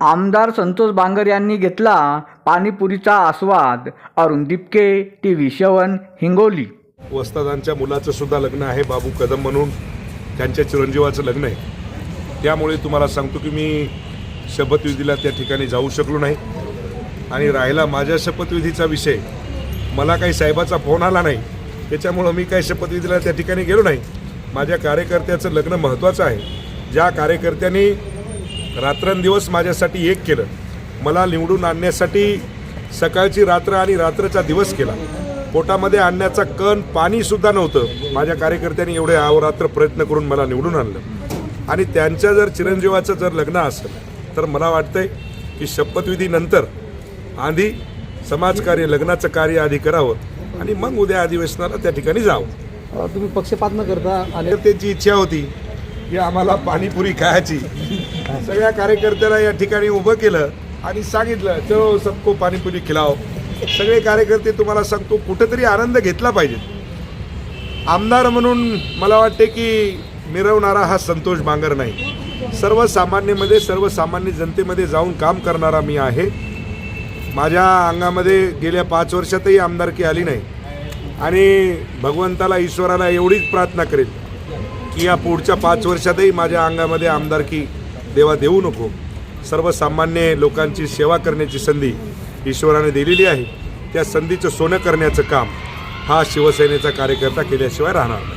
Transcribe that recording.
आमदार संतोष बांगर यांनी घेतला पाणीपुरीचा आस्वाद. अरुण दिपके टी व्ही शवन हिंगोली. वस्तादांच्या मुलाचं सुद्धा लग्न आहे बाबू कदम म्हणून. त्यांच्या चिरंजीवाचं लग्न आहे. त्यामुळे तुम्हाला सांगतो की मी शपथविधीला त्या ठिकाणी जाऊ शकलो नाही. आणि राहिला माझ्या शपथविधीचा विषय. मला काही साहेबाचा फोन आला नाही. त्याच्यामुळं मी काही शपथविधीला त्या ठिकाणी गेलो नाही. माझ्या कार्यकर्त्याचं लग्न महत्त्वाचं आहे. ज्या कार्यकर्त्यांनी रात्रंदिवस माझ्यासाठी एक केलं. मला निवडून आणण्यासाठी सकाळची रात्र आणि रात्रचा दिवस केला. पोटामध्ये आणण्याचा कण पाणीसुद्धा नव्हतं. माझ्या कार्यकर्त्यांनी एवढे अहोरात्र प्रयत्न करून मला निवडून आणलं. आणि त्यांच्या जर चिरंजीवाचं जर लग्न असेल तर मला वाटतंय की शपथविधीनंतर आधी समाजकार्य लग्नाचं कार्य आधी करावं आणि मग उद्या अधिवेशनाला त्या ठिकाणी जावं. तुम्ही पक्षपात न करता आणि त्यांची इच्छा होती की आम्हाला पाणीपुरी खायची. सगळ्या कार्यकर्त्याला या ठिकाणी उभं केलं आणि सांगितलं चलो सबको पाणीपुरी खिलाव सगळे कार्यकर्ते तुम्हाला सांगतो कुठेतरी आनंद घेतला पाहिजे. आमदार म्हणून मला वाटते की मिरवणारा हा संतोष बांगर नाही. सर्वसामान्यमध्ये सर्वसामान्य जनतेमध्ये जाऊन काम करणारा मी आहे. माझ्या अंगामध्ये गेल्या पाच वर्षातही आमदारकी आली नाही. आणि भगवंताला ईश्वराला एवढीच प्रार्थना करेल की या पुढच्या पाच वर्षातही माझ्या अंगामध्ये आमदारकी देवा देऊ नको. सर्वसामान्य लोकांची सेवा करण्याची संधी ईश्वराने दिलेली आहे. त्या संधीचं सोनं करण्याचं काम हा शिवसेनेचा कार्यकर्ता केल्याशिवाय राहणार नाही.